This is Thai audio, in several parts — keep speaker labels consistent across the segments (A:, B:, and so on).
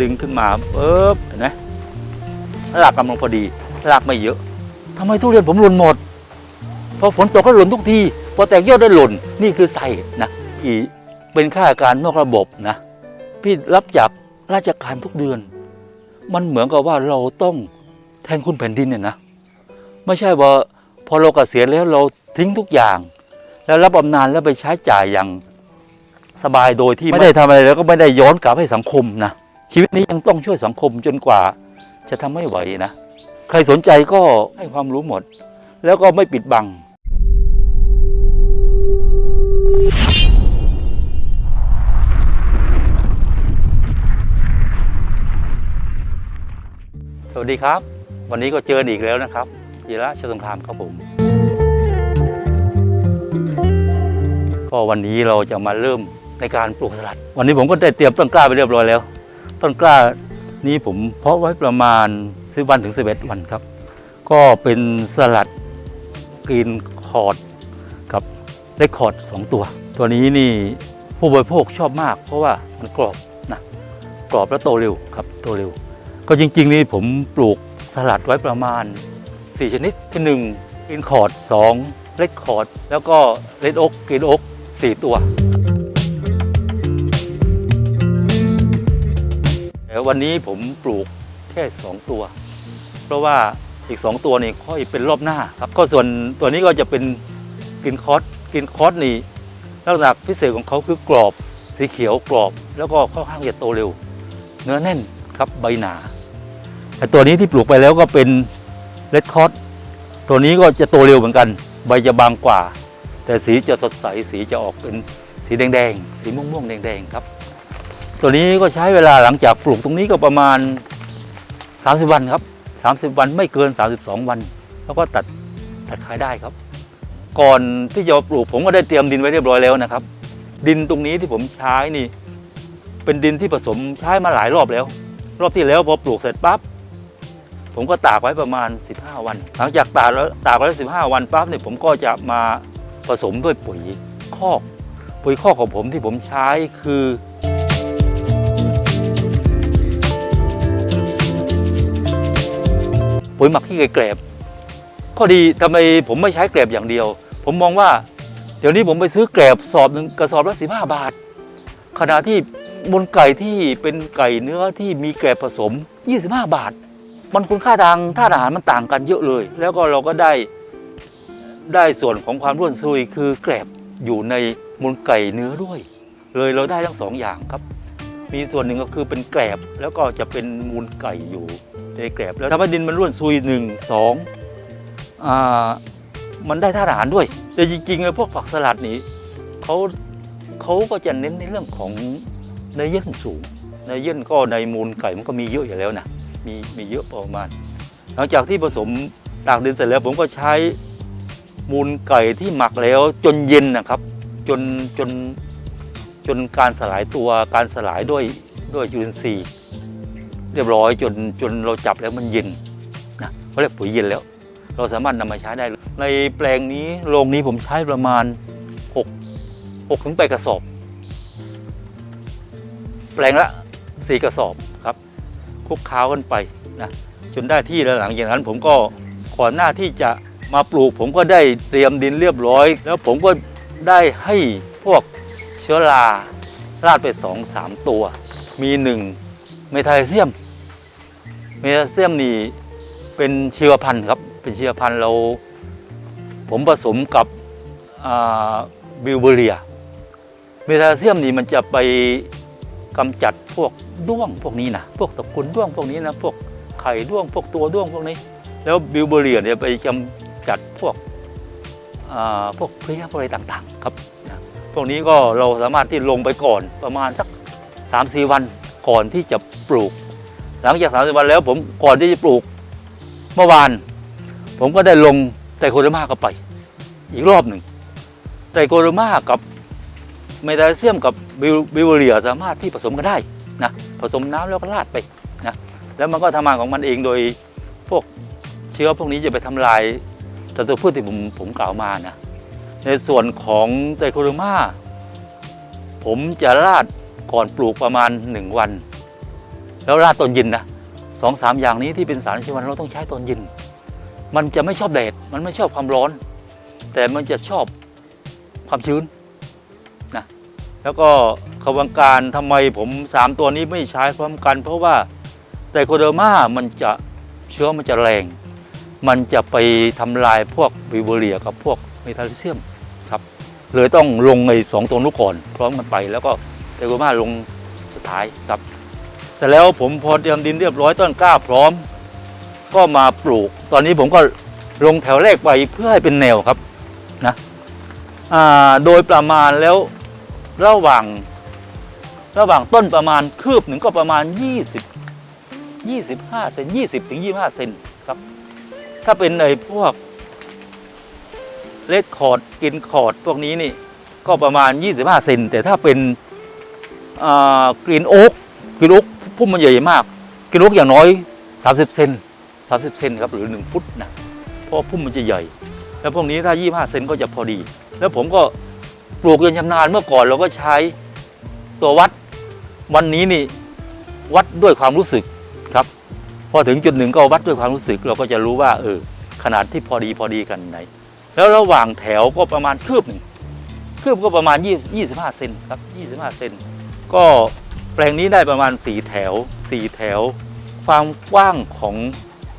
A: ดึงขึ้นมาปึ๊บเห็นไหมรากกำลังพอดีรากไม่เยอะทำไมทุเรียนผมหล่นหมดพอฝนตกก็หล่นทุกทีพอแตกยอดได้หล่นนี่คือใส่นะพี่เป็นข้าราชการนอกระบบนะพี่รับจากราชการทุกเดือน มันเหมือนกับว่าเราต้องแทนคุณแผ่นดินเนี่ยนะไม่ใช่ว่าพอเราเกษียณแล้วเราทิ้งทุกอย่าง แล้วรับบำนาญแล้วไปใช้จ่ายอย่าง สบายโดยที่ไม่ได้ทำอะไรแล้วก็ไม่ได้ย้อนกลับให้สังคมนะชีวิตนี้ยังต้องช่วยสังคมจนกว่า จะทำไม่ไหวนะใครสนใจก็ให้ความรู้หมด แล้วก็ไม่ปิดบัง สวัสดีครับ วันนี้ก็เจอกันอีกแล้วนะครับยีระเชิงสงครามครับผม ก็วันนี้เราจะมาเริ่ม ในการปลูกสลัด วันนี้ผมก็ได้เตรียมต้นกล้าไปเรียบร้อยแล้ว ต้นกล้านี้ผมเพาะไว้ประมาณ10วันถึง11วันครับ ก็เป็นสลัดกรีนคอร์ดกับเลคคอร์ดสองตัว ตัวนี้นี่ผู้บริโภคชอบมาก เพราะว่ามันกรอบนะกรอบและโตเร็วครับโตเร็ว ก็จริง ๆ นี่ผมปลูกสลัดไว้ประมาณ 4 ชนิดที่1กรีนคอร์ด2เลคคอร์ดแล้วก็เลดอกกรีนอก4ตัว วันนี้ผมปลูกแค่ 2 ตัว เพราะว่าอีก 2 ตัวนี่ค่อยเป็นรอบหน้าครับ ก็ส่วนตัวนี้ก็จะเป็นกรีนคอร์ดกรีนคอร์ดนี่ลักษณะพิเศษของเขาคือกรอบสีเขียวกรอบ แล้วก็ค่อนข้างจะโตเร็ว เนื้อแน่นครับใบหนาแต่ตัวนี้ที่ปลูกไปแล้วก็เป็นเลดคอร์ดตัวนี้ก็จะโตเร็วเหมือนกัน ใบจะบางกว่า แต่สีจะสดใสสีจะออกเป็นสีแดงๆสีม่วงๆแดงๆครับ ตัวนี้ก็ใช้เวลาหลังจากปลูกตรงนี้ก็ประมาณ 30 วันครับ 30 วันไม่เกิน 32 วัน แล้วก็ตัดตัดขายได้ครับ ก่อนที่จะปลูกผมก็ได้เตรียมดินไว้เรียบร้อยแล้วนะครับ ดินตรงนี้ที่ผมใช้นี่ เป็นดินที่ผสมใช้มาหลายรอบแล้ว รอบที่แล้วพอปลูกเสร็จปั๊บผมก็ตากไว้ประมาณ 15 วัน หลังจากตากแล้วตากไว้แล้ว15 วันปั๊บเนี่ยผมก็จะมาผสมด้วยปุ๋ยคอก ปุ๋ยคอกของผมที่ผมใช้คือ ปุ๋ยหมักขี้ไก่แกลบข้อดีทำไมผมไม่ใช้แกลบอย่างเดียว ผมมองว่า เดี๋ยวนี้ผมไปซื้อแกลบสอบหนึ่งกระสอบละสิบห้าบาท ขณะที่บนไก่ที่เป็นไก่เนื้อที่มีแกลบผสม 25 บาท มันคุณค่าทางท่าอาหารมันต่างกันเยอะเลย แล้วก็เราก็ได้ได้ส่วนของความร่วนซุยคือแกลบอยู่ในมูลไก่เนื้อด้วย เลยเราได้ทั้งสองอย่างครับ มีส่วนหนึ่งก็คือเป็นแกลบแล้วก็จะเป็นมูลไก่อยู่ในแกลบแล้วทำให้ดินมันร่วนซุยหนึ่งสองอ่ามันได้ธาตุอาหารด้วย แต่จริงๆแล้วพวกผักสลัดนี้เขาเขาก็จะเน้นในเรื่องของเนื้อเยื่อสูงเนื้อเยื่อก็ในมูลไก่มันก็มีเยอะอยู่แล้วนะมีมีเยอะประมาณ หลังจากที่ผสมตากดินเสร็จแล้วผมก็ใช้มูลไก่ที่หมักแล้วจนเย็นนะครับ จนจน จนการสลายตัวการสลายด้วยด้วยจุลินทรีย์เรียบร้อยจนจนเราจับแล้วมันเย็นนะเขาเรียกปุ๋ยเย็นแล้ว เราสามารถนำมาใช้ได้ ในแปลงนี้โรงนี้ผมใช้ประมาณ6 6ถึง8กระสอบ แปลงละ4กระสอบครับคุกค้ากันไปนะจนได้ที่แล้วหลังจากนั้นผมก็ก่อนหน้าที่จะมาปลูก ผมก็ได้เตรียมดินเรียบร้อย แล้วผมก็ได้ให้พวก เชื้อราราดไปสองสามตัว มีหนึ่งเมทาเซียม เมทาเซียมนี่เป็นชีวพันธุ์ครับ เป็นชีวพันธุ์เรา ผมผสมกับบิวเบเรีย เมทาเซียมนี่มันจะไปกำจัดพวกด้วงพวกนี้นะพวกตะกูลด้วงพวกนี้นะพวกไข่ด้วงพวกตัวด้วงพวกนี้ แล้วบิวเบเรียเนี่ยไปกำจัดพวกพวกเพลี้ยพวกอะไรต่างๆ ครับ พวกนี้ก็เราสามารถที่ลงไปก่อนประมาณสัก3าสี่วันก่อนที่จะปลูก หลังจาก3าสี่วันแล้วผมก่อนที่จะปลูกเมื่อวาน ผมก็ได้ลงไตโคเดอร์มาเข้าไป อีกรอบหนึ่งไตโคเดอร์มากับเมทาเซียมกับบิวบิวเรียสามารถที่ผสมกันได้นะผสมน้ำแล้วก็ราดไปนะแล้วมันก็ทำงานของมันเองโดยพวกเชื้อพวกนี้จะไปทำลายศัตรูพืชที่ผมผมกล่าวมานะ ในส่วนของไตโคเดอร์มาผมจะราดก่อนปลูกประมาณหนึ่งวัน แล้วราดตอนเย็นนะสองสามอย่างนี้ที่เป็นสารชีวันเราต้องใช้ตอนเย็น มันจะไม่ชอบแดด มันไม่ชอบความร้อน แต่มันจะชอบความชื้นนะแล้วก็ขบวนการทำไมผมสามตัวนี้ไม่ใช้พร้อมกัน เพราะว่าไดโคเดอร์มามันจะเชื้อมันจะแรง มันจะไปทำลายพวกวิโวเลียกับพวกเมทาลิเซียม เลยต้องลงในสองตัวนู้นก่อนพร้อมกันไป แล้วก็เดอร์มาลงสุดท้ายครับเสร็จแล้วผมพอเตรียมดินเรียบร้อยต้นกล้าพร้อม ก็มาปลูก ตอนนี้ผมก็ลงแถวแรกไปเพื่อให้เป็นแนวครับนะอ่าโดยประมาณแล้วระหว่างระหว่างต้นประมาณคืบหนึ่งก็ประมาณ 20 25เซน20ถึง25เซนครับ ถ้าเป็นไอ้พวก เลดคอร์ดกินคอร์ดพวกนี้นี่ก็ประมาณ 25 เซนแต่ถ้าเป็นกรีนโอ๊กกรีนโอ๊กพุ่มมันใหญ่มากกรีนโอ๊กอย่างน้อย 30 เซน30 เซนครับหรือ 1 ฟุตนะเพราะพุ่มมันจะใหญ่ แล้วพวกนี้ถ้า 25 เซนก็จะพอดี แล้วผมก็ปลูกจนชำนาญเมื่อก่อนเราก็ใช้ตัววัดวันนี้นี่วัดด้วยความรู้สึกครับพอถึงจุดหนึ่งก็วัดด้วยความรู้สึกเราก็จะรู้ว่าเออขนาดที่พอดีพอดีกันไหน แล้วระหว่างแถวก็ประมาณคืบหนึ่งคืบก็ประมาณ 25 เซนครับ 25 เซนก็แปลงนี้ได้ประมาณ 4 แถว 4 แถว ความกว้างของ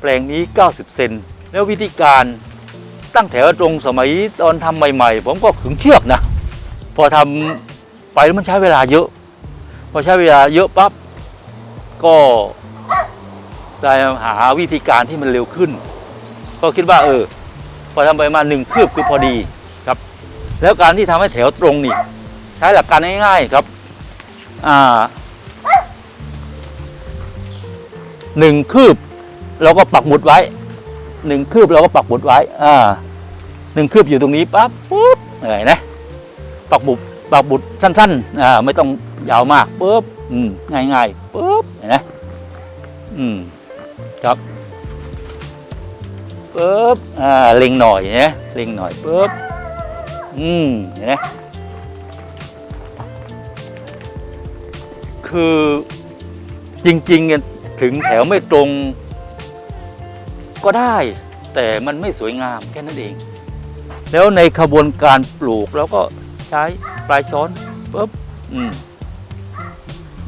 A: แปลงนี้ 90 เซนแล้ววิธีการตั้งแถวตรงสมัยตอนทำใหม่ ๆ ผมก็ขึงเชือกนะ พอทำไปแล้วมันใช้เวลาเยอะ พอใช้เวลาเยอะปั๊บก็ได้หาวิธีการที่มันเร็วขึ้น ก็คิดว่าเออ พอทำไปมาหนึ่งคืบคือพอดีครับ แล้วการที่ทำให้แถวตรงนี่ใช้หลักการง่ายๆครับอ่าหนึ่งคืบ เราก็ปักหมุดไว้หนึ่งคืบเราก็ปักหมุดไว้อ่าหนึ่งคืบอยู่ตรงนี้ปั๊บปุ๊บอะไรนะปักบุบปักบุดสั้นๆอ่าไม่ต้องยาวมากปุ๊บอืมง่ายๆปุ๊บเห็นไหมอืมครับ ปุ๊บอ่าเล็งหน่อยนะเล็งหน่อยปุ๊บอืมเห็นไหมคือจริงๆถึงแถวไม่ตรงก็ได้ แต่มันไม่สวยงามแค่นั้นเอง แล้วในขบวนการปลูกเราก็ใช้ปลายช้อนปุ๊บอืม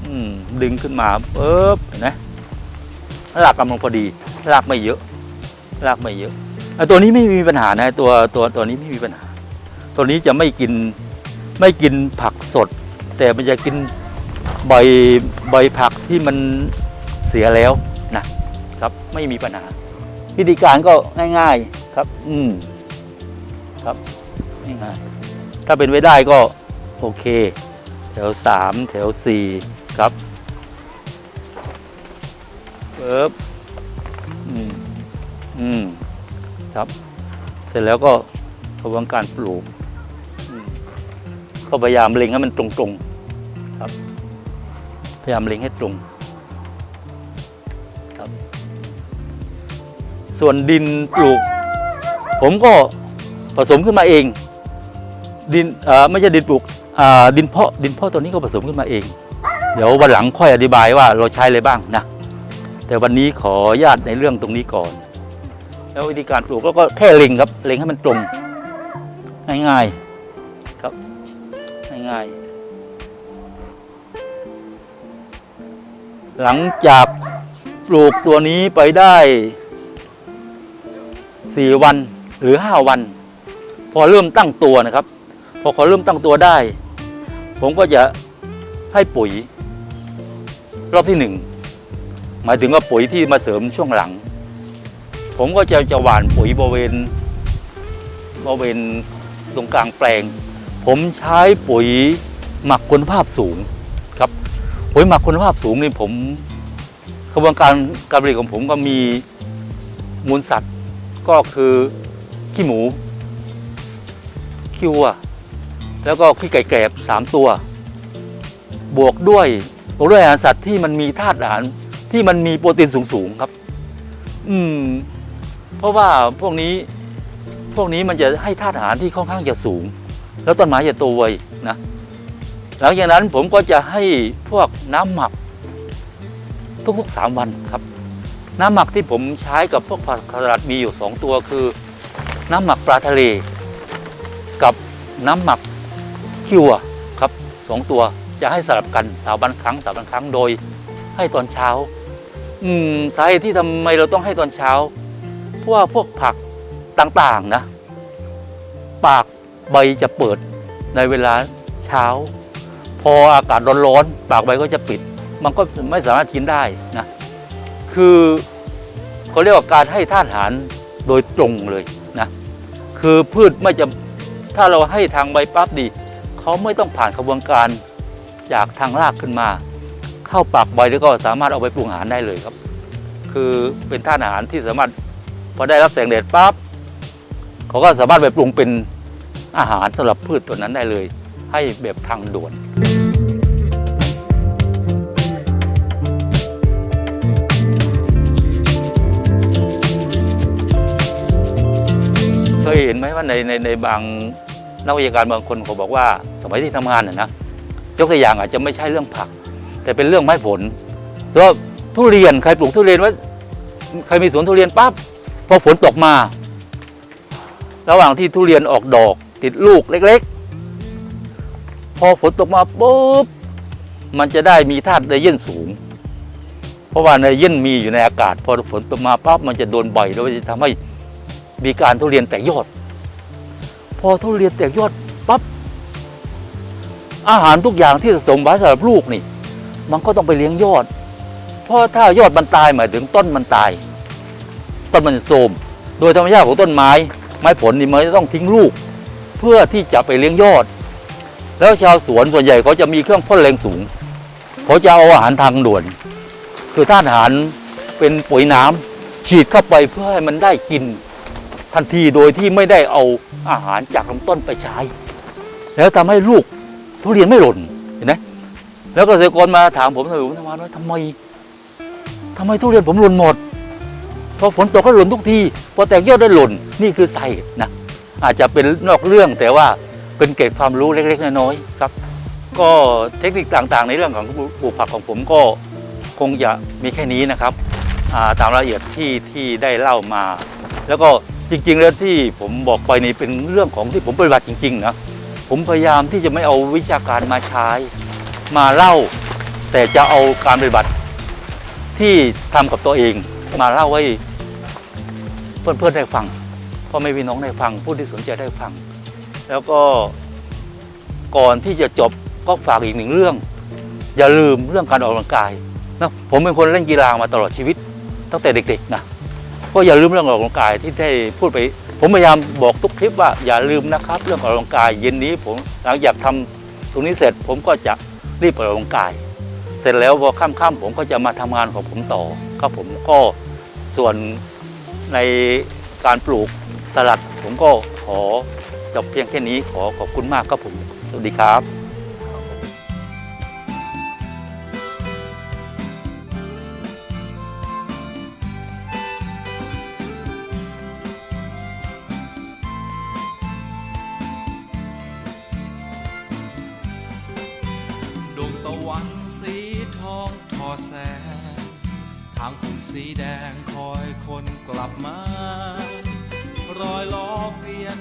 A: อืมดึงขึ้นมาปุ๊บเห็นไหมรากกำลังพอดีรากไม่เยอะ รากไม่เยอะตัวนี้ไม่มีปัญหานะตัวตัวตัวนี้ไม่มีปัญหา ตัวนี้จะไม่กินไม่กินผักสด แต่มันจะกินใบใบผักที่มันเสียแล้วนะครับไม่มีปัญหา วิธีการก็ง่าย ๆครับ อืมครับง่ายๆถ้าเป็นไปได้ก็โอเค แถวสามแถวสี่ครับเปิบอืม อืมครับ เสร็จแล้วก็กระบวนการปลูกอืมก็พยายามเล็งให้มันตรงๆครับ พยายามเล็งให้ตรงครับ ส่วนดินปลูก ผมก็ผสมขึ้นมาเอง ดินเอ่อไม่ใช่ดินปลูกอ่าดินเพาะดินเพาะตัวนี้ก็ผสมขึ้นมาเอง เดี๋ยววันหลังค่อยอธิบายว่าเราใช้อะไรบ้างนะ แต่วันนี้ขออนุญาตในเรื่องตรงนี้ก่อน แล้ววิธีการปลูกก็แค่เล็งครับเล็งให้มันตรงง่ายๆครับง่ายๆหลังจากปลูกตัวนี้ไปได้สี่วันหรือห้าวัน พอเริ่มตั้งตัวนะครับ พอเขาเริ่มตั้งตัวได้ ผมก็จะให้ปุ๋ย รอบที่หนึ่งหมายถึงว่าปุ๋ยที่มาเสริมช่วงหลัง ผมก็จะจะหว่านปุ๋ยบริเวณบริเวณตรงกลางแปลง ผมใช้ปุ๋ยหมักคุณภาพสูงครับ ปุ๋ยหมักคุณภาพสูงนี่ผมกระบวนการการผลิตของผมก็มีมูลสัตว์ก็คือขี้หมูขี้วัวแล้วก็ขี้ไก่แกรบสามตัว บวกด้วยบวกด้วยอาหารสัตว์ที่มันมีธาตุอาหารที่มันมีโปรตีนสูงๆครับ อืม เพราะว่าพวกนี้พวกนี้มันจะให้ธาตุอาหารที่ค่อนข้างจะสูง แล้วต้นไม้จะโตไวนะหลังจากนั้นผมก็จะให้พวกน้ำหมักทุกๆสามวันครับ น้ำหมักที่ผมใช้กับพวกผักสลัดมีอยู่สองตัวคือ น้ำหมักปลาทะเล กับน้ำหมักขี้วัวครับสองตัวจะให้สลับกันสามวันครั้งสามวันครั้งโดย ให้ตอนเช้า อืมสาเหตุที่ทำไมเราต้องให้ตอนเช้า เพราะว่าพวกผักต่างๆนะ ปากใบจะเปิดในเวลาเช้า พออากาศร้อนๆปากใบก็จะปิด มันก็ไม่สามารถกินได้นะ คือเขาเรียกว่าการให้ท่าตุอาหารโดยตรงเลยนะคือพืชไม่จะถ้าเราให้ทางใบปั๊บดีเขาไม่ต้องผ่านกระบวนการจากทางรากขึ้นมา เข้าปากใบแล้วก็สามารถเอาไปปรุงอาหารได้เลยครับ คือเป็นท่าตุอาหารที่สามารถ พอได้รับแสงแดดปั๊บเขาก็สามารถไปปรุงเป็นอาหารสำหรับพืชตัวนั้นได้เลย ให้แบบทางด่วน เคยเห็นไหมว่าในในในบางนักวิชาการบางคนเขาบอกว่า สมัยที่ทำงานน่ะนะยกตัวอย่างอาจจะไม่ใช่เรื่องผัก แต่เป็นเรื่องไม้ผลเพราะทุเรียนใครปลูกทุเรียนว่าใครมีสวนทุเรียนปั๊บ พอฝนตกมา ระหว่างที่ทุเรียนออกดอก ติดลูกเล็ก ๆ พอฝนตกมาปุ๊บมันจะได้มีธาตุไนเย็นสูง เพราะว่าไนเย็นมีอยู่ในอากาศ พอฝนตกมาปั๊บมันจะโดนใบแล้วจะทำให้มีการทุเรียนแตกยอด พอทุเรียนแตกยอดปั๊บอาหารทุกอย่างที่สะสมไว้สำหรับลูกนี่ มันก็ต้องไปเลี้ยงยอด เพราะถ้ายอดมันตายหมายถึงต้นมันตาย ต้นมันโทรมโดยธรรมชาติของต้นไม้ ไม้ผลนี่มันจะต้องทิ้งลูก เพื่อที่จะไปเลี้ยงยอด แล้วชาวสวนส่วนใหญ่เขาจะมีเครื่องพ่นแรงสูงเขาจะเอาอาหารทางด่วน คือธาตุอาหารเป็นปุ๋ยน้ำฉีดเข้าไปเพื่อให้มันได้กินทันทีโดยที่ไม่ได้เอาอาหารจากลำต้นไปใช้ แล้วทำให้ลูกทุเรียนไม่หล่นเห็นไหมแล้วก็เกษตรกรมาถามผมทำไมผมทำงานว่าทำไมทำไมทุเรียนผมหล่นหมด อฝนตกก็หล่นทุกทีพอแตกยอดได้หล่นนี่คือสาเหตุนะอาจจะเป็นนอกเรื่องแต่ว่าเป็นเกร็ดความรู้เล็ก ๆ น้อยๆครับ ก็เทคนิคต่างๆ ในเรื่องของปลูกผักของผมก็คงจะมีแค่นี้นะครับาตามรายละเอียดที่ที่ได้เล่ามา แล้วก็จริง ๆ แล้วที่ผมบอกไปนี่เป็นเรื่องของที่ผมปฏิบัติจริงๆนะผมพยายามที่จะไม่เอาวิชาการมาใช้ มาเล่า แต่จะเอาการปฏิบัติที่ทำกับตัวเองมาเล่าให้ เพื่อนๆได้ฟังพ่อแม่พี่น้องได้ฟัง ผู้ที่สนใจได้ฟัง แล้วก็ก่อนที่จะจบก็ฝากอีกหนึ่งเรื่อง อย่าลืมเรื่องการออกกำลังกายนะผมเป็นคนเล่นกีฬามาตลอดชีวิตตั้งแต่เด็กๆนะก็อย่าลืมเรื่องออกกำลังกายที่ได้พูดไป ผมพยายามบอกทุกคลิปว่าอย่าลืมนะครับ เรื่องออกกำลังกายเย็นนี้ผมหลังจากทำตรงนี้เสร็จผมก็จะรีบออกกำลังกาย เสร็จแล้วพอค่ำๆผมก็จะมาทำงานของผมต่อครับผมก็ส่วน ในการปลูกสลัด ผมก็ขอจบเพียงแค่นี้ขอขอบคุณมากครับผม สวัสดีครับ
B: ดวงตะวันสีทองทอแสง สีแดงคอยคนกลับมารอยล้อเวียน